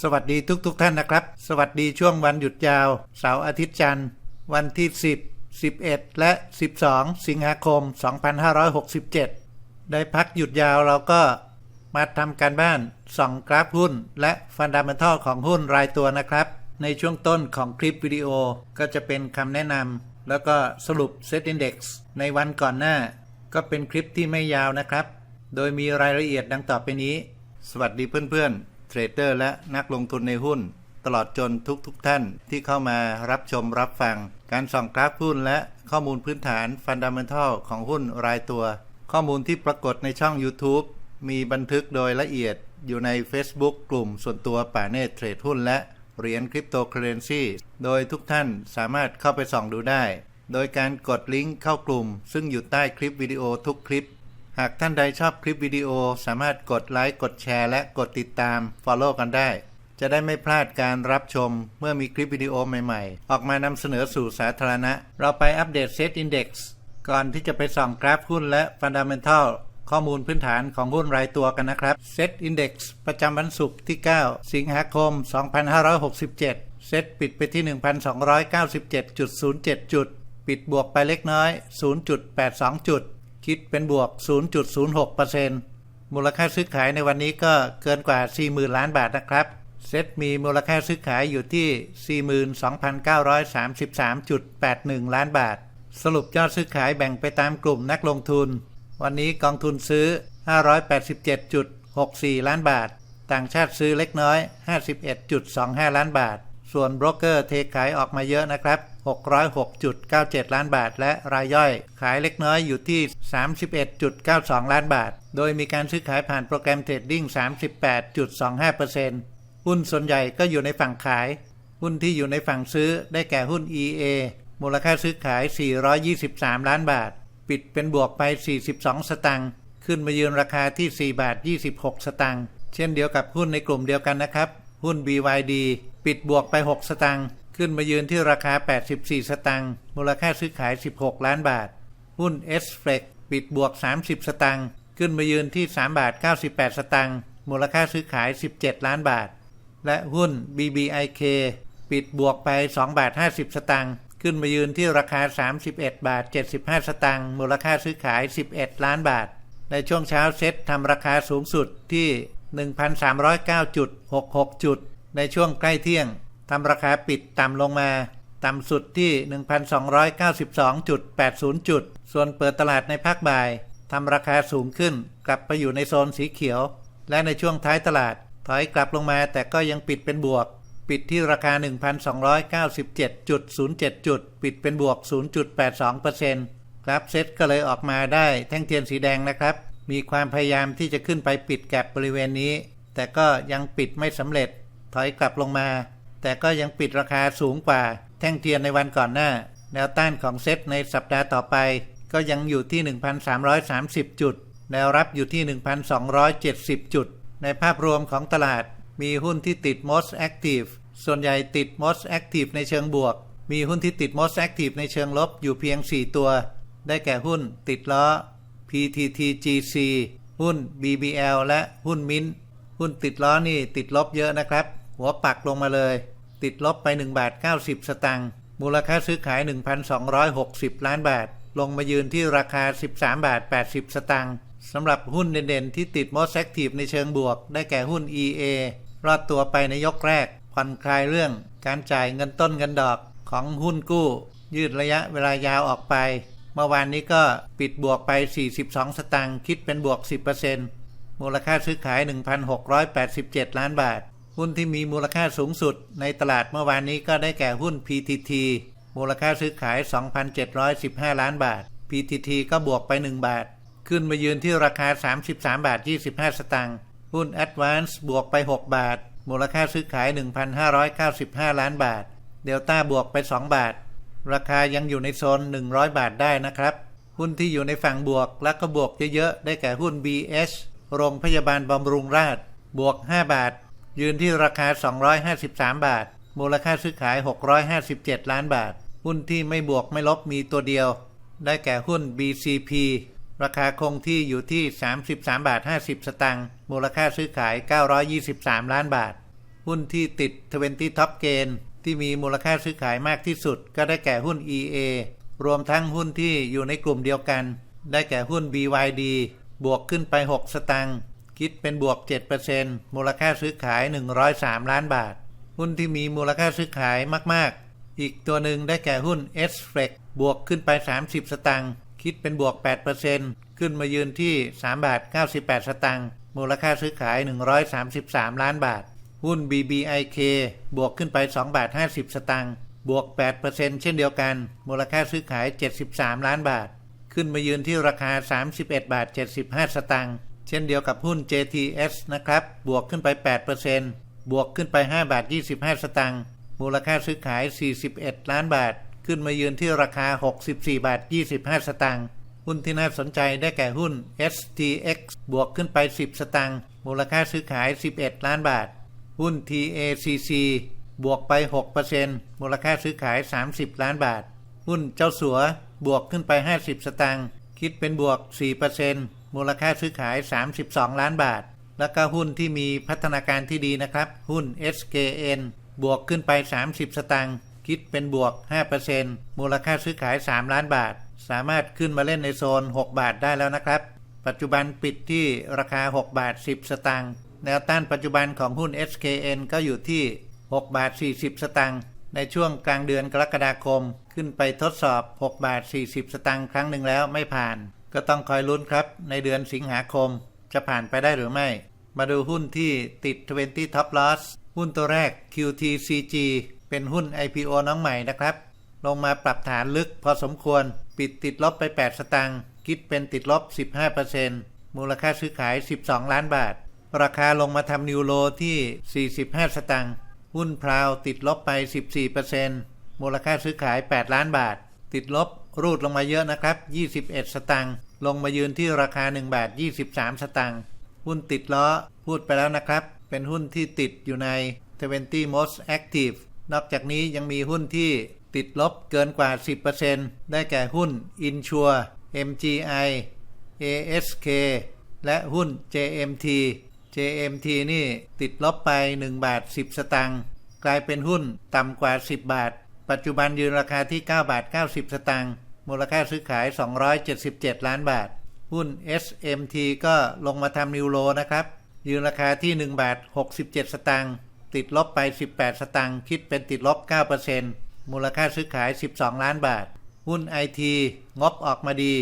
สวัสดีทุกๆทท่านนะครับ สวัสดีช่วงวันหยุดยาว เสาร์อาทิตย์จันทร์ วันที่ 10 11 และ 12 สิงหาคม 2567 ได้พักหยุดยาวเราก็มาทำการบ้านส่องกราฟหุ้น และฟันดัมเบลทัลของหุ้นรายตัวนะครับ ในช่วงต้นของคลิปวิดีโอก็จะเป็นคำแนะนำแล้วก็สรุป Set Index ในวันก่อนหน้า ก็เป็นคลิปที่ไม่ยาวนะครับ โดยมีรายละเอียดดังต่อไปนี้ สวัสดีเพื่อนๆ เทรดเดอร์และนักลงทุนในหุ้น ตลอดจนทุกๆทท่านที่เข้ามารับชมรับฟัง การส่องกราฟหุ้นและข้อมูลพื้นฐานฟันดัมเบลทัลของหุ้นรายตัว ข้อมูลที่ปรากฏในช่อง YouTube มีบันทึกโดยละเอียดอยู่ใน Facebook กลุ่มส่วนตัวป่าเนตเทรดหุ้นและเหรียญคริปโตเคอเรนซีโดยทุกท่านสามารถเข้าไปส่องดูได้ โดยการกดลิงก์เข้ากลุ่ม ซึ่งอยู่ใต้คลิปวิดีโอทุกคลิป หากท่านใดชอบคลิปวิดีโอสามารถกดไลค์กดแชร์และกดติดตาม Follow กันได้ จะได้ไม่พลาดการรับชมเมื่อมีคลิปวิดีโอใหม่ๆ ออกมานำเสนอสู่สาธารณะ เราไปอัปเดต Set Index ก่อนที่จะไปส่องกราฟหุ้นและ Fundamental ข้อมูลพื้นฐานของหุ้นรายตัวกันนะครับ Set Index ประจำวันศุกร์ที่ 9 สิงหาคม 2567 เซตปิดไปที่ 1,297.07 จุด ปิดบวกไปเล็กน้อย 0.82 จุด คิดเป็นบวก 0.06%มูลค่าซื้อขายในวันนี้ก็เกินกว่า 40,000 ล้านบาทนะครับ เซตมีมูลค่าซื้อขายอยู่ที่ 42,933.81 ล้านบาท สรุปยอดซื้อขายแบ่งไปตามกลุ่มนักลงทุน วันนี้กองทุนซื้อ 587.64 ล้านบาท ต่างชาติซื้อเล็กน้อย 51.25 ล้านบาท ส่วนโบรกเกอร์เทขายออกมาเยอะนะครับ 606.97 ล้านบาท และรายย่อย ขายเล็กน้อยอยู่ที่ 31.92 ล้านบาท โดยมีการซื้อขายผ่านโปรแกรมเทรดดิ้ง 38.25%หุ้นส่วนใหญ่ก็อยู่ในฝั่งขาย หุ้นที่อยู่ในฝั่งซื้อได้แก่หุ้น EA มูลค่าซื้อขาย 423 ล้านบาท ปิดเป็นบวกไป 42 สตังค์ ขึ้นมายืนราคาที่ 4 บาท 26 สตังค์ เช่นเดียวกับหุ้นในกลุ่มเดียวกันนะครับ หุ้น BYD ปิดบวกไป 6 สตังค์ ขึ้นมายืนที่ราคา 84 สตังค์ มูลค่าซื้อขาย 16 ล้านบาท หุ้น s f l e x ปิดบวก 30 สตังค์ ขึ้นมายืนที่ 3 บาท 98 สตังค์ มูลค่าซื้อขาย 17 ล้านบาท และหุ้น BBIK ปิดบวกไป 2 บาท 50 สตังค์ ขึ้นมายืนที่ราคา 31 บาท 75 สตังค์ มูลค่าซื้อขาย 11 ล้านบาท ในช่วงเช้าเซ็ตทำราคาสูงสุดที่ 1,309.66 จุด ในช่วงใกล้เที่ยง ทำราคาปิดต่ำลงมา ต่ำสุดที่ 1,292.80 จุด ส่วนเปิดตลาดในภาคบ่ายทำราคาสูงขึ้น กลับไปอยู่ในโซนสีเขียว และในช่วงท้ายตลาด ถอยกลับลงมาแต่ก็ยังปิดเป็นบวก ปิดที่ราคา 1,297.07 จุด ปิดเป็นบวก 0.82%กราฟเซตก็เลยออกมาได้แท่งเทียนสีแดงนะครับ มีความพยายามที่จะขึ้นไปปิดแก็บบริเวณนี้ แต่ก็ยังปิดไม่สำเร็จ ถอยกลับลงมา แต่ก็ยังปิดราคาสูงกว่า แท่งเทียนในวันก่อนหน้า แนวต้านของเซตในสัปดาห์ต่อไป ก็ยังอยู่ที่ 1,330 จุด แนวรับอยู่ที่ 1,270 จุด ในภาพรวมของตลาด มีหุ้นที่ติด most active ส่วนใหญ่ติด most active ในเชิงบวก มีหุ้นที่ติด most active ในเชิงลบอยู่เพียง 4 ตัว ได้แก่หุ้นติดล้อ PTTGC หุ้น BBL และหุ้นมิ้นหุ้นติดล้อนี่ติดลบเยอะนะครับ หัวปักลงมาเลย ติดลบไป1บาท90 สตังค์มูลค่าซื้อขาย 1,260 ล้านบาท ลงมายืนที่ราคา 13 บาท 80 สตังค์สำหรับหุ้นเด่นๆ ที่ติด most active ในเชิงบวก ได้แก่หุ้น EA รอดตัวไปในยกแรก ผ่อนคลายเรื่อง การจ่ายเงินต้นเงินดอกของหุ้นกู้ ยืดระยะเวลายาวออกไป เมื่อวานนี้ก็ปิดบวกไป 42 สตางค์คิดเป็นบวก 10%มูลค่าซื้อขาย 1,687 ล้านบาท หุ้นที่มีมูลค่าสูงสุดในตลาดเมื่อวานนี้ก็ได้แก่หุ้น PTT มูลค่าซื้อขาย 2,715 ล้านบาท PTT ก็บวกไป 1 บาท ขึ้นมายืนที่ราคา 33 บาท 25 สตางค์ หุ้น Advance บวกไป 6 บาท มูลค่าซื้อขาย 1,595 ล้านบาท เดลต้าบวกไป 2 บาท ราคายังอยู่ในโซน 100 บาทได้นะครับ หุ้นที่อยู่ในฝั่งบวกและก็บวกเยอะๆ ได้แก่หุ้น BH โรงพยาบาลบำรุงราษฎร์บวก 5 บาท ยืนที่ราคา 253 บาท มูลค่าซื้อขาย 657 ล้านบาท หุ้นที่ไม่บวกไม่ลบมีตัวเดียว ได้แก่หุ้น BCP ราคาคงที่อยู่ที่ 33 บาท 50 สตางค์ มูลค่าซื้อขาย 923 ล้านบาท หุ้นที่ติด 20 Top Gain ที่มีมูลค่าซื้อขายมากที่สุด ก็ได้แก่หุ้น EA รวมทั้งหุ้นที่อยู่ในกลุ่มเดียวกัน ได้แก่หุ้น BYD บวกขึ้นไป 6 สตังค์ คิดเป็นบวก 7%มูลค่าซื้อขาย 103 ล้านบาท หุ้นที่มีมูลค่าซื้อขายมาก ๆ อีกตัวหนึ่งได้แก่หุ้น s f l e x บวกขึ้นไป 30 สตังค์คิดเป็นบวก 8%ขึ้นมายืนที่ 3 บาท 98 สตังค์มูลค่าซื้อขาย 133 ล้านบาท หุ้น BBIK บวกขึ้นไป 2 บาท 50 สตังค์บวก 8%เช่นเดียวกัน มูลค่าซื้อขาย 73 ล้านบาท ขึ้นมายืนที่ราคา 31 บาท 75 สตังค์ เช่นเดียวกับหุ้น JTS นะครับ บวกขึ้นไป 8%บวกขึ้นไป 5 บาท 25 สตังค์ มูลค่าซื้อขาย 41 ล้านบาท ขึ้นมายืนที่ราคา 64 บาท 25 สตังค์ หุ้นที่น่าสนใจได้แก่หุ้น STX บวกขึ้นไป 10 สตังค์ มูลค่าซื้อขาย 11 ล้านบาท หุ้น TACC บวกไป 6%มูลค่าซื้อขาย 30 ล้านบาท หุ้นเจ้าสัวบวกขึ้นไป 50 สตางค์ คิดเป็นบวก 4% มูลค่าซื้อขาย 32 ล้านบาท แล้วก็หุ้นที่มีพัฒนาการที่ดีนะครับ หุ้น SKN บวกขึ้นไป 30 สตางค์คิดเป็นบวก 5%มูลค่าซื้อขาย 3 ล้านบาท สามารถขึ้นมาเล่นในโซน 6 บาทได้แล้วนะครับ ปัจจุบันปิดที่ราคา 6 บาท 10 สตางค์แนวต้านปัจจุบันของหุ้น SKN ก็อยู่ที่ 6 บาท 40 สตังค์ในช่วงกลางเดือนกรกฎาคม ขึ้นไปทดสอบ 6 บาท 40 สตังค์ครั้งหนึ่งแล้วไม่ผ่าน ก็ต้องคอยลุ้นครับ ในเดือนสิงหาคมจะผ่านไปได้หรือไม่ มาดูหุ้นที่ติด 20 Top Loss หุ้นตัวแรก QTCG เป็นหุ้น IPO น้องใหม่นะครับ ลงมาปรับฐานลึกพอสมควร ปิดติดลบไป 8 สตังค์ คิดเป็นติดลบ 15%มูลค่าซื้อขาย 12 ล้านบาท ราคาลงมาทำนิวโลที่ 45 สตังค์ หุ้นพราวติดลบไป 14%มูลค่าซื้อขาย 8 ล้านบาท ติดลบ รูดลงมาเยอะนะครับ 21 สตังค์ลงมายืนที่ราคา 1 บาท 23 สตังค์หุ้นติดล้อ พูดไปแล้วนะครับ เป็นหุ้นที่ติดอยู่ใน 20 most active นอกจากนี้ยังมีหุ้นที่ติดลบเกินกว่า 10%ได้แก่หุ้น Insure MGI ASK และหุ้น JMT JMT นี่ติดลบไป 1 บาท 10 สตางค์กลายเป็นหุ้นต่ำกว่า 10 บาท ปัจจุบันยืนราคาที่ 9 บาท 90 สตางค์มูลค่าซื้อขาย 277 ล้านบาท หุ้น SMT ก็ลงมาทำนิวโลนะครับ ยืนราคาที่ 1 บาท 67 สตางค์ติดลบไป 18 สตางค์คิดเป็นติดลบ 9%มูลค่าซื้อขาย 12 ล้านบาท หุ้น IT งบออกมาดี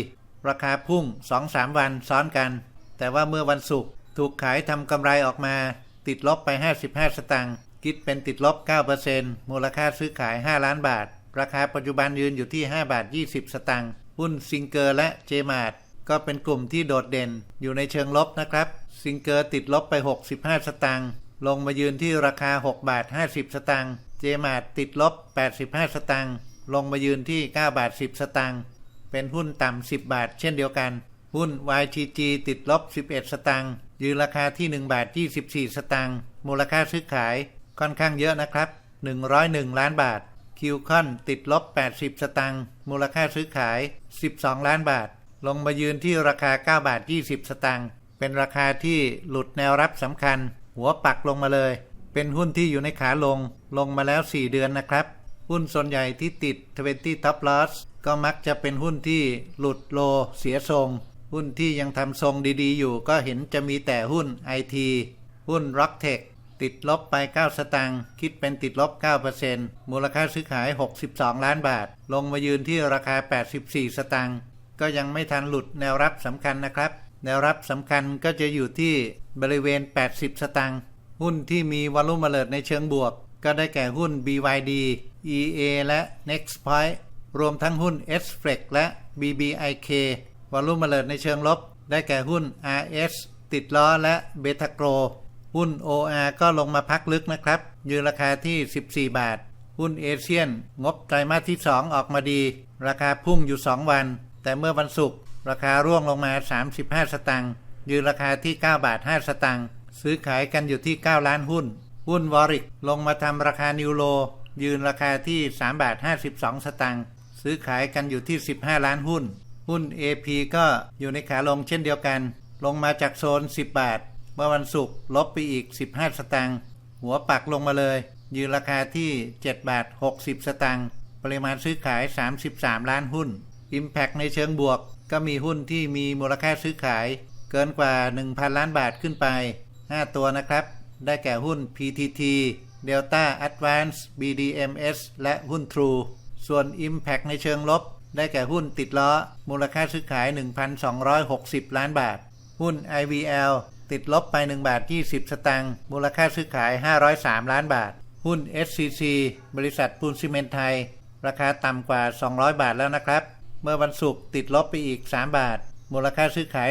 ราคาพุ่ง 2-3 วันซ้อนกัน แต่ว่าเมื่อวันศุกร์ถูกขายทำกำไรออกมา ติดลบไป 55 สตางค์ คิดเป็นติดลบ 9%มูลค่าซื้อขาย 5 ล้านบาท ราคาปัจจุบันยืนอยู่ที่ 5 บาท 20 สตางค์หุ้นซิงเกอร์และเจมาร์ก็เป็นกลุ่มที่โดดเด่นอยู่ในเชิงลบนะครับ ซิงเกอร์ติดลบไป 65 สตางค์ลงมายืนที่ราคา 6 บาท 50 สตางค์เจมาร์ติดลบ 85 สตางค์ลงมายืนที่ 9 บาท 10 สตางค์เป็นหุ้นต่ำ 10 บาท เช่นเดียวกัน หุ้น YTG ติดลบ 11 สตางค์ยืนราคาที่ 1 บาท 24 สตางค์มูลค่าซื้อขาย ค่อนข้างเยอะนะครับ 101 ล้านบาทคิวคอนติดลบ 80 สตางค์มูลค่าซื้อขาย 12 ล้านบาท ลงมายืนที่ราคา 9 บาท 20 สตางค์เป็นราคาที่หลุดแนวรับสำคัญ หัวปักลงมาเลย เป็นหุ้นที่อยู่ในขาลง ลงมาแล้ว 4 เดือนนะครับ หุ้นส่วนใหญ่ที่ติด 20 Top Loss ก็มักจะเป็นหุ้นที่หลุดโลเสียทรง หุ้นที่ยังทำทรงดีๆ อยู่ก็เห็นจะมีแต่หุ้นไอทีหุ้น r o c k t e c h ติดลบไป 9 สตางค์คิดเป็นติดลบ 9%มูลค่าซื้อขาย 62 ล้านบาท ลงมายืนที่ราคา 84 สตางค์ก็ยังไม่ทันหลุดแนวรับสำคัญนะครับ แนวรับสำคัญก็จะอยู่ที่บริเวณ 80 สตางค์หุ้นที่มีวอลุ่มเลิดในเชิงบวก ก็ได้แก่หุ้น BYD EA และ Nextpoint รวมทั้งหุ้น s f l e x และ BBIK วอลุ่มเลิดในเชิงลบ ได้แก่หุ้น RS ติดล้อและเบทาโกร หุ้น OR ก็ลงมาพักลึกนะครับ ยืนราคาที่ 14 บาท หุ้นเอเชียน งบไตรมาสที่ 2 ออกมาดี ราคาพุ่งอยู่ 2 วัน แต่เมื่อวันศุกร์ราคาร่วงลงมา 35 สตังค์ยืนราคาที่ 9 บาท 5 สตังค์ซื้อขายกันอยู่ที่ 9 ล้านหุ้น หุ้นวอริกลงมาทำราคานิวโล ยืนราคาที่ 3 บาท 52 สตังค์ซื้อขายกันอยู่ที่ 15 ล้านหุ้น หุ้น AP ก็อยู่ในขาลงเช่นเดียวกัน ลงมาจากโซน 10 บาท เมื่อวันศุกร์ลบไปอีก 15 สตางค์หัวปักลงมาเลย ยืนราคาที่ 7 บาท 60 สตางค์ปริมาณซื้อขาย 33 ล้านหุ้น Impact ในเชิงบวก ก็มีหุ้นที่มีมูลค่าซื้อขาย เกินกว่า 1,000 ล้านบาทขึ้นไป 5 ตัวนะครับ ได้แก่หุ้น PTT Delta Advance BDMs และหุ้น True ส่วน Impact ในเชิงลบ ได้แก่หุ้นติดล้อ มูลค่าซื้อขาย 1,260 ล้านบาท หุ้น IVL ติดลบไป 1 บาท 20 สตางค์มูลค่าซื้อขาย 503 ล้านบาท หุ้น SCC บริษัทปูนซีเมนไทย ราคาต่ำกว่า 200 บาทแล้วนะครับ เมื่อวันศุกร์ติดลบไปอีก 3 บาท มูลค่าซื้อขาย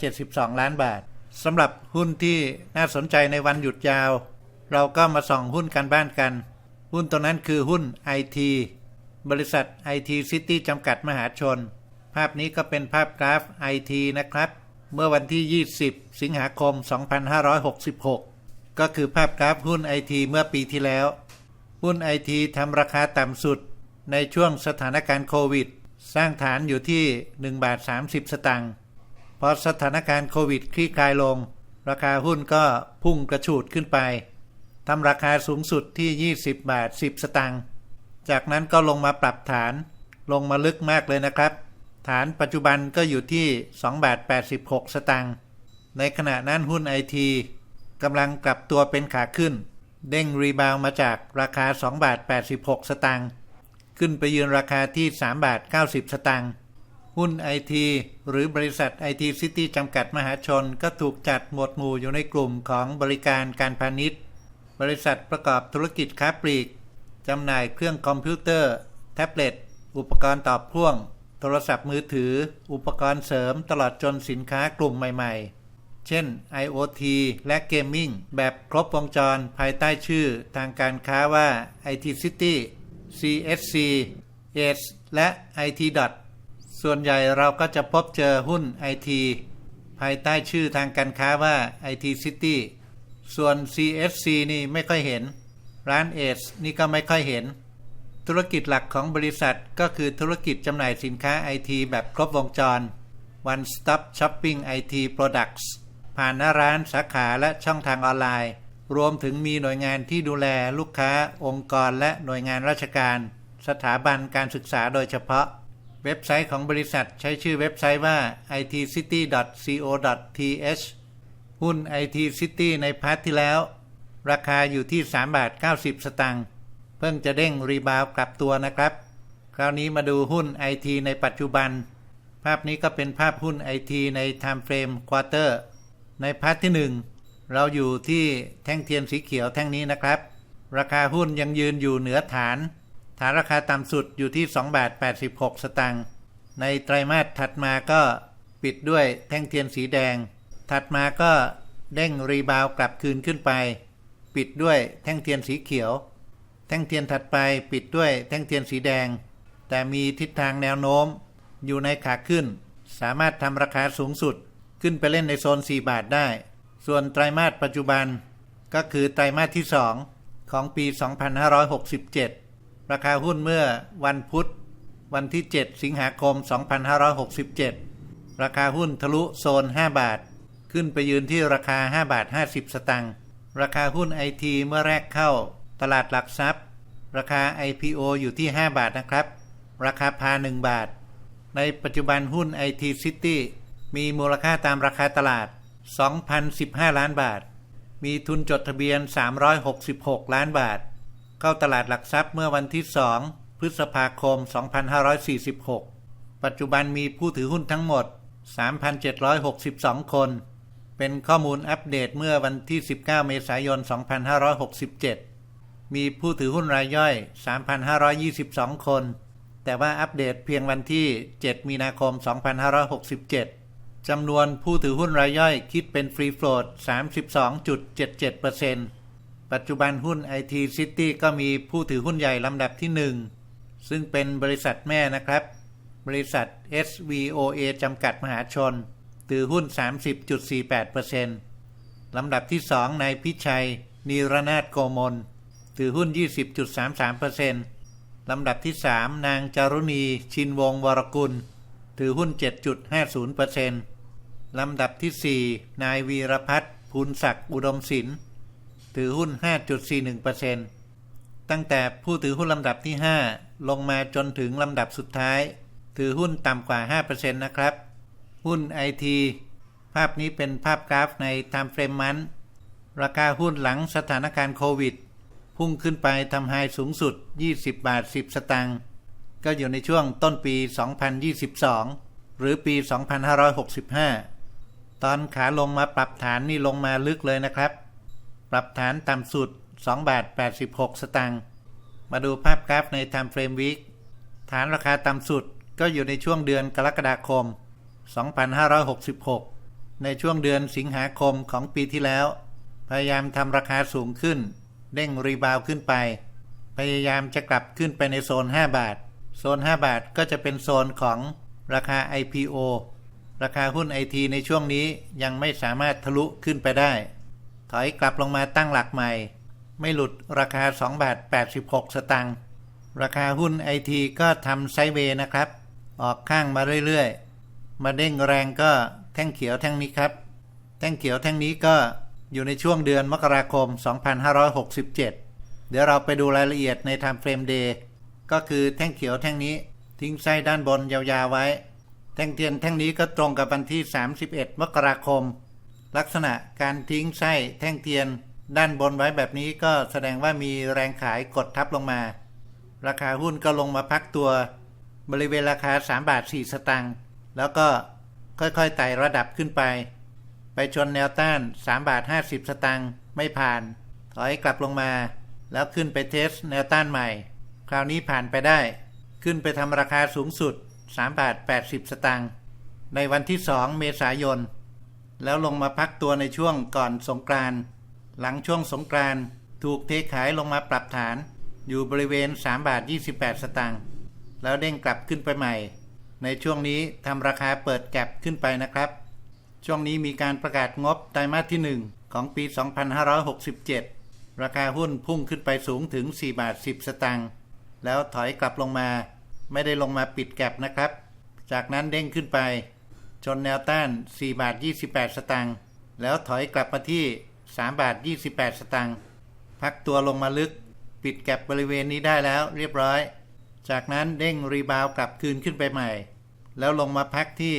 372 ล้านบาทสำหรับหุ้นที่น่าสนใจในวันหยุดยาว เราก็มาส่องหุ้นกันบ้านกัน หุ้นตัวนั้นคือหุ้น IT บริษัท IT City จำกัดมหาชน ภาพนี้ก็เป็นภาพกราฟ IT นะครับ เมื่อวันที่ 20 สิงหาคม 2566 ก็คือภาพกราฟหุ้น IT เมื่อปีที่แล้ว หุ้น IT ทำราคาต่ำสุดในช่วงสถานการณ์โควิด สร้างฐานอยู่ที่1บาท30 สตางค์พอสถานการณ์โควิดคลี่คลายลง ราคาหุ้นก็พุ่งกระฉูดขึ้นไปทำราคาสูงสุดที่ 20 บาท 10 สตางค์จากนั้นก็ลงมาปรับฐานลงมาลึกมากเลยนะครับ ฐานปัจจุบันก็อยู่ที่ 2 บาท 86 สตางค์ ในขณะนั้นหุ้นไอทีกำลังกลับตัวเป็นขาขึ้น เด้งรีบาวมาจากราคา 2 บาท 86 สตางค์ขึ้นไปยืนราคาที่ 3 บาท 90 สตางค์หุ้นไอทีหรือบริษัทไอทีซิตี้จำกัดมหาชนก็ถูกจัดหมวดหมู่อยู่ในกลุ่มของบริการการพาณิชย์ บริษัทประกอบธุรกิจค้าปลีกจำหน่ายเครื่องคอมพิวเตอร์ แท็บเล็ต อุปกรณ์ตอบพ่วง โทรศัพท์มือถือ อุปกรณ์เสริมตลอดจนสินค้ากลุ่มใหม่ ๆ เช่น IoT และเกมมิ่งแบบครบวงจรภายใต้ชื่อทางการค้าว่า IT City CSC Edge และ IT Dot ส่วนใหญ่เราก็จะพบเจอหุ้น IT ภายใต้ชื่อทางการค้าว่า IT City ส่วน CSC นี่ไม่ค่อยเห็น ร้านเอสนี่ก็ไม่ค่อยเห็น ธุรกิจหลักของบริษัทก็คือธุรกิจจำหน่ายสินค้าไอทีแบบครบวงจร One Stop Shopping IT Products ผ่านหน้าร้านสาขาและช่องทางออนไลน์ รวมถึงมีหน่วยงานที่ดูแลลูกค้า องค์กรและหน่วยงานราชการ สถาบันการศึกษาโดยเฉพาะ เว็บไซต์ของบริษัทใช้ชื่อเว็บไซต์ว่า itcity.co.th หุ้น IT City ในพาร์ทที่แล้ว ราคาอยู่ที่ 3 บาท 90 สตางค์เพิ่งจะเด้งรีบาวกลับตัวนะครับ คราวนี้มาดูหุ้น IT ในปัจจุบัน ภาพนี้ก็เป็นภาพหุ้น IT ใน Time Frame Quarter ในพาร์ทที่ 1 เราอยู่ที่แท่งเทียนสีเขียวแท่งนี้นะครับ ราคาหุ้นยังยืนอยู่เหนือฐาน ฐานราคาต่ำสุดอยู่ที่2บาท86 สตางค์ในไตรมาสถัดมาก็ปิดด้วยแท่งเทียนสีแดง ถัดมาก็เด้งรีบาวกลับคืนขึ้นไป ปิดด้วยแท่งเทียนสีเขียว แท่งเทียนถัดไปปิดด้วยแท่งเทียนสีแดง แต่มีทิศทางแนวโน้ม อยู่ในขาขึ้น สามารถทำราคาสูงสุด ขึ้นไปเล่นในโซน 4 บาทได้ ส่วนไตรมาสปัจจุบัน ก็คือไตรมาสที่ 2 ของปี 2567 ราคาหุ้นเมื่อวันพุธ วันที่ 7 สิงหาคม 2567 ราคาหุ้นทะลุโซน 5 บาท ขึ้นไปยืนที่ราคา 5 บาท 50 สตังค์ ราคาหุ้นไอทีเมื่อแรกเข้าตลาดหลักทรัพย์ ราคา IPO อยู่ที่ 5 บาทนะครับ ราคาพา 1 บาท ในปัจจุบันหุ้น IT City มีมูลค่าตามราคาตลาด 2,015 ล้านบาท มีทุนจดทะเบียน 366 ล้านบาท เข้าตลาดหลักทรัพย์เมื่อวันที่ 2 พฤษภาคม 2546 ปัจจุบันมีผู้ถือหุ้นทั้งหมด 3,762 คน เป็นข้อมูลอัปเดตเมื่อวันที่ 19 เมษายน 2567 มีผู้ถือหุ้นรายย่อย 3,522 คนแต่ว่าอัปเดตเพียงวันที่ 7 มีนาคม 2567 จำนวนผู้ถือหุ้นรายย่อยคิดเป็นฟรีโฟลด32.77%ปัจจุบันหุ้น IT City ก็มีผู้ถือหุ้นใหญ่ลำดับที่ 1 ซึ่งเป็นบริษัทแม่นะครับ บริษัท SVOA จำกัดมหาชน ถือหุ้น 30.48%ลำดับที่ 2 นายพิชัย นีรนาถโกมล ถือหุ้น 20.33%ลำดับที่ 3 นางจารุณี ชินวงวรกุลถือหุ้น 7.50% ลำดับที่ 4 นายวีรพัฒน์ภูลศักดิ์อุดมศิลป์ถือหุ้น 5.41%ตั้งแต่ผู้ถือหุ้นลำดับที่ 5 ลงมาจนถึงลำดับสุดท้าย ถือหุ้นต่ำกว่า 5%นะครับ หุ้นไอทีภาพนี้เป็นภาพกราฟใน Time Frame มันราคาหุ้นหลังสถานการณ์โควิด พุ่งขึ้นไปทำไฮสูงสุด 20 บาท 10 สตางค์ก็อยู่ในช่วงต้นปี 2022 หรือปี 2565 ตอนขาลงมาปรับฐานนี่ลงมาลึกเลยนะครับ ปรับฐานต่ำสุด2บาท86 สตางค์ มาดูภาพกราฟใน Time Frame Week ฐานราคาต่ำสุดก็อยู่ในช่วงเดือนกรกฎาคม 2566 ในช่วงเดือนสิงหาคมของปีที่แล้ว พยายามทำราคาสูงขึ้น เด้งรีบาวขึ้นไป พยายามจะกลับขึ้นไปในโซน 5 บาท โซน 5 บาทก็จะเป็นโซนของราคา IPO ราคาหุ้นไอทีในช่วงนี้ยังไม่สามารถทะลุขึ้นไปได้ ถอยกลับลงมาตั้งหลักใหม่ ไม่หลุดราคา2บาท86 สตางค์ราคาหุ้นไอทีก็ทำไซเวย์นะครับ ออกข้างมาเรื่อยๆ มาเด้งแรงก็แท่งเขียวแท่งนี้ครับ แท่งเขียวแท่งนี้ก็อยู่ในช่วงเดือนมกราคม 2567 เดี๋ยวเราไปดูรายละเอียดใน Time Frame Day ก็คือแท่งเขียวแท่งนี้ทิ้งไส้ด้านบนยาวๆไว้ แท่งเทียนแท่งนี้ก็ตรงกับวันที่ 31 มกราคม ลักษณะการทิ้งไส้แท่งเทียน ด้านบนไว้แบบนี้ก็แสดงว่ามีแรงขายกดทับลงมา ราคาหุ้นก็ลงมาพักตัว บริเวณราคา 3 บาท 4 สตางค์แล้วก็ค่อยๆไต่ระดับขึ้นไป ไปชนแนวต้าน 3 บาท 50 สตางค์ไม่ผ่าน ถอยกลับลงมา แล้วขึ้นไปเทสแนวต้านใหม่ คราวนี้ผ่านไปได้ ขึ้นไปทำราคาสูงสุด 3บาท80 สตางค์ในวันที่ 2 เมษายน แล้วลงมาพักตัวในช่วงก่อนสงกรานหลังช่วงสงกรานถูกเทขายลงมาปรับฐาน อยู่บริเวณ 3 บาท 28 สตางค์แล้วเด้งกลับขึ้นไปใหม่ ในช่วงนี้ทำราคาเปิดแก็บขึ้นไปนะครับ ช่วงนี้มีการประกาศงบไตรมาสที่ 1 ของปี 2567 ราคาหุ้นพุ่งขึ้นไปสูงถึง 4 บาท 10 สตางค์แล้วถอยกลับลงมา ไม่ได้ลงมาปิดแก็บนะครับ จากนั้นเด้งขึ้นไป จนแนวต้าน 4 บาท 28 สตางค์แล้วถอยกลับมาที่ 3 บาท 28 สตางค์พักตัวลงมาลึก ปิดแก็บบริเวณนี้ได้แล้วเรียบร้อย จากนั้นเด้งรีบาวกลับคืนขึ้นไปใหม่ แล้วลงมาพักที่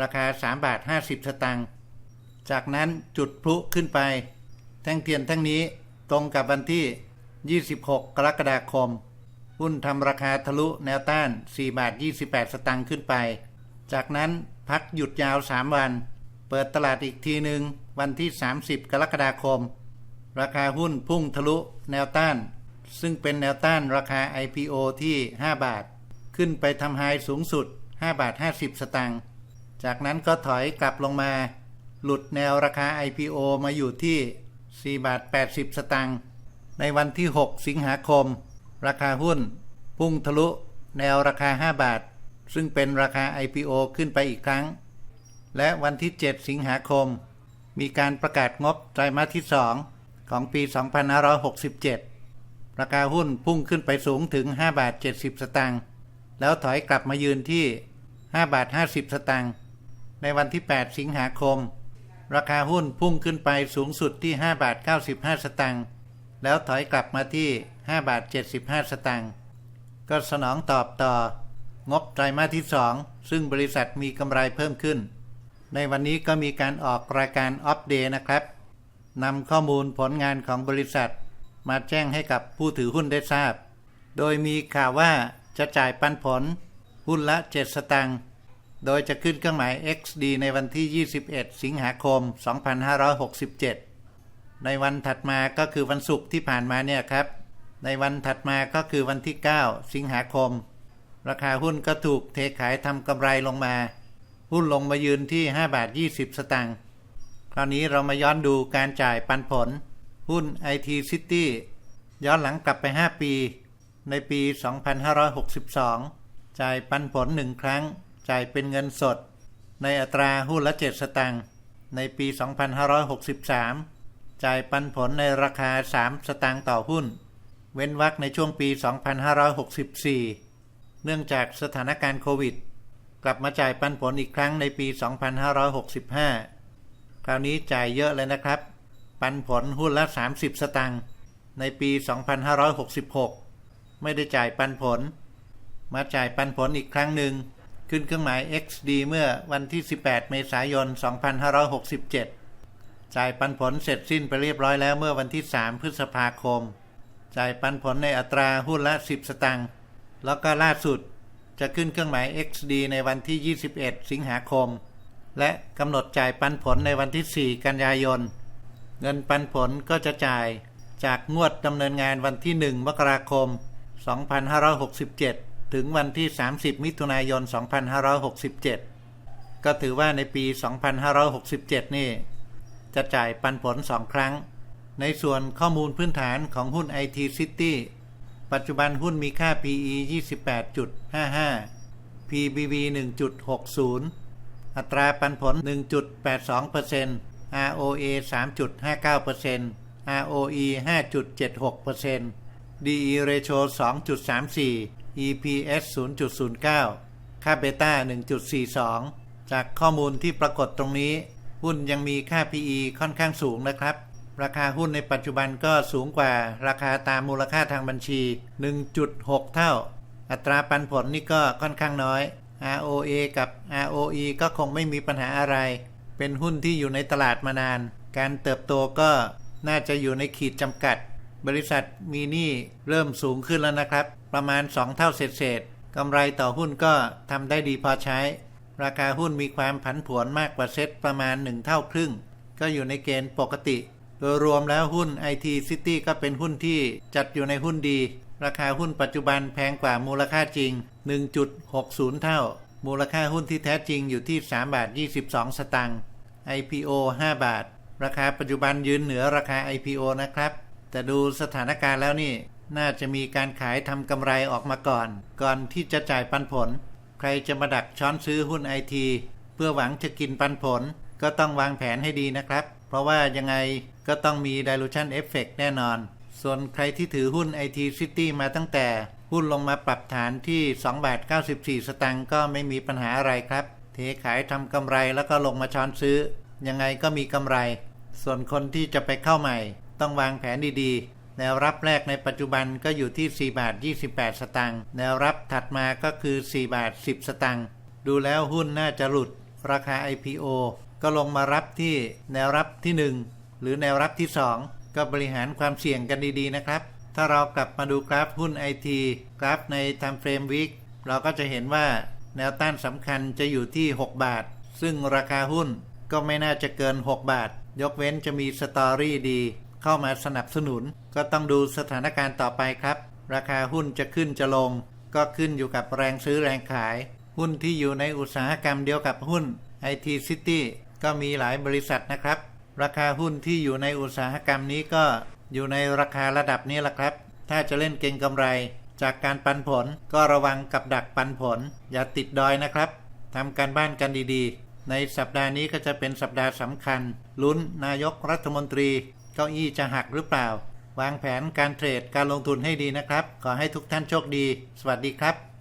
ราคา 3 บาท 50 สตางค์จากนั้นจุดพลุขึ้นไป แท่งเทียนแท่งนี้ตรงกับวันที่ 26 กรกฎาคม หุ้นทำราคาทะลุแนวต้าน 4 บาท 28 สตางค์ขึ้นไป จากนั้นพักหยุดยาว 3 วัน เปิดตลาดอีกทีหนึ่งวันที่ 30 กรกฎาคม ราคาหุ้นพุ่งทะลุแนวต้าน ซึ่งเป็นแนวต้านราคา IPO ที่ 5 บาท ขึ้นไปทำไฮสูงสุด 5 บาท 50 สตางค์ จากนั้นก็ถอยกลับลงมา หลุดแนวราคา IPO มาอยู่ที่ 4 บาท 80 สตางค์ ในวันที่ 6 สิงหาคม ราคาหุ้น พุ่งทะลุแนวราคา 5 บาท ซึ่งเป็นราคา IPO ขึ้นไปอีกครั้ง และวันที่ 7 สิงหาคม มีการประกาศงบไตรมาสที่ 2 ของปี 2567 ราคาหุ้นพุ่งขึ้นไปสูงถึง 5 บาท 70 สตางค์แล้วถอยกลับมายืนที่ 5 บาท 50 สตางค์ในวันที่ 8 สิงหาคม ราคาหุ้นพุ่งขึ้นไปสูงสุดที่ 5 บาท 95 สตางค์ แล้วถอยกลับมาที่ 5 บาท 75 สตางค์ก็สนองตอบต่องบไตรมาสที่ 2 ซึ่งบริษัทมีกำไรเพิ่มขึ้น ในวันนี้ก็มีการออกรายการอัปเดตนะครับนำข้อมูลผลงานของบริษัท มาแจ้งให้กับผู้ถือหุ้นได้ทราบ โดยมีข่าวว่าจะจ่ายปันผล หุ้นละ 7 สตางค์โดยจะขึ้นเครื่องหมาย XD ในวันที่ 21 สิงหาคม 2567 ในวันถัดมาก็คือวันศุกร์ที่ผ่านมาเนี่ยครับ ในวันถัดมาก็คือวันที่ 9 สิงหาคม ราคาหุ้นก็ถูกเทขายทำกำไรลงมา หุ้นลงมายืนที่ 5 บาท 20 สตางค์คราวนี้เรามาย้อนดูการจ่ายปันผล หุ้น IT City ย้อนหลังกลับไป 5 ปี ในปี 2562 จ่ายปันผล 1 ครั้ง จ่ายเป็นเงินสด ในอัตราหุ้นละ 7 สตางค์ในปี 2563 จ่ายปันผลในราคา 3 สตางค์ต่อหุ้น เว้นวรรคในช่วงปี 2564 เนื่องจากสถานการณ์โควิด กลับมาจ่ายปันผลอีกครั้งในปี 2565 คราวนี้จ่ายเยอะเลยนะครับ ปันผลหุ้นละ 30 สตังค์ในปี 2566 ไม่ได้จ่ายปันผล มาจ่ายปันผลอีกครั้งหนึ่ง ขึ้นเครื่องหมาย XD เมื่อวันที่ 18 เมษายน 2567 จ่ายปันผลเสร็จสิ้นไปเรียบร้อยแล้วเมื่อวันที่ 3 พฤษภาคม จ่ายปันผลในอัตราหุ้นละ 10 สตังค์แล้วก็ล่าสุดจะขึ้นเครื่องหมาย XD ในวันที่ 21 สิงหาคม และกำหนดจ่ายปันผลในวันที่ 4 กันยายน เงินปันผลก็จะจ่ายจากงวดดำเนินงานวันที่ 1 มกราคม 2567 ถึงวันที่ 30 มิถุนายน 2567 ก็ถือว่าในปี 2567 นี่ จะจ่ายปันผล 2 ครั้ง ในส่วนข้อมูลพื้นฐานของหุ้น IT City ปัจจุบันหุ้นมีค่า PE 28.55 PBV 1.60 อัตราปันผล 1.82% ROA 3.59% ROE 5.76% DE ratio 2.34 EPS 0.09 ค่าเบต้า1.42 จากข้อมูลที่ปรากฏตรงนี้ หุ้นยังมีค่า PE ค่อนข้างสูงนะครับ ราคาหุ้นในปัจจุบันก็สูงกว่าราคาตามมูลค่าทางบัญชี 1.6 เท่า อัตราปันผลนี่ก็ค่อนข้างน้อย ROA กับ ROE ก็คงไม่มีปัญหาอะไร เป็นหุ้นที่อยู่ในตลาดมานาน การเติบโตก็น่าจะอยู่ในขีดจำกัด บริษัทมีหนี้เริ่มสูงขึ้นแล้วนะครับ ประมาณ 2 เท่าเศษๆกำไรต่อหุ้นก็ทำได้ดีพอใช้ ราคาหุ้นมีความผันผวนมากกว่าเซ็ตประมาณ 1 เท่าครึ่ง ก็อยู่ในเกณฑ์ปกติ โดยรวมแล้วหุ้น IT City ก็เป็นหุ้นที่จัดอยู่ในหุ้นดี ราคาหุ้นปัจจุบันแพงกว่ามูลค่าจริง 1.60 เท่า มูลค่าหุ้นที่แท้จริงอยู่ที่3บาท22 สตางค์ IPO 5 บาท ราคาปัจจุบันยืนเหนือราคา IPO นะครับ แต่ดูสถานการณ์แล้วนี่ น่าจะมีการขายทำกำไรออกมาก่อน ก่อนที่จะจ่ายปันผล ใครจะมาดักช้อนซื้อหุ้นไอทีเพื่อหวังจะกินปันผล ก็ต้องวางแผนให้ดีนะครับ เพราะว่ายังไงก็ต้องมี dilution effect แน่นอน ส่วนใครที่ถือหุ้น IT City มาตั้งแต่ หุ้นลงมาปรับฐานที่2บาท94 สตางค์ก็ไม่มีปัญหาอะไรครับ เทขายทำกำไรแล้วก็ลงมาช้อนซื้อ ยังไงก็มีกำไร ส่วนคนที่จะไปเข้าใหม่ ต้องวางแผนดีๆ แนวรับแรกในปัจจุบันก็อยู่ที่ 4 บาท 28 สตางค์แนวรับถัดมาก็คือ 4 บาท 10 สตางค์ดูแล้วหุ้นน่าจะหลุด ราคา IPO ก็ลงมารับที่แนวรับที่ 1 หรือแนวรับที่ 2 ก็บริหารความเสี่ยงกันดีๆนะครับ ถ้าเรากลับมาดูกราฟหุ้น IT กราฟใน Time Frame Week เราก็จะเห็นว่าแนวต้านสำคัญจะอยู่ที่ 6 บาท ซึ่งราคาหุ้นก็ไม่น่าจะเกิน 6 บาท ยกเว้นจะมีสตอรี่ดี เข้ามาสนับสนุน ก็ต้องดูสถานการณ์ต่อไปครับ ราคาหุ้นจะขึ้นจะลง ก็ขึ้นอยู่กับแรงซื้อแรงขาย หุ้นที่อยู่ในอุตสาหกรรมเดียวกับหุ้น IT City ก็มีหลายบริษัทนะครับ ราคาหุ้นที่อยู่ในอุตสาหกรรมนี้ก็อยู่ในราคาระดับนี้แหละครับ ถ้าจะเล่นเก่งกำไร จากการปันผลก็ระวังกับดักปันผล อย่าติดดอยนะครับทำการบ้านกันดีๆ ในสัปดาห์นี้ก็จะเป็นสัปดาห์สำคัญ ลุ้นนายกรัฐมนตรี เก้าอี้จะหักหรือเปล่า วางแผนการเทรดการลงทุนให้ดีนะครับ ขอให้ทุกท่านโชคดี สวัสดีครับ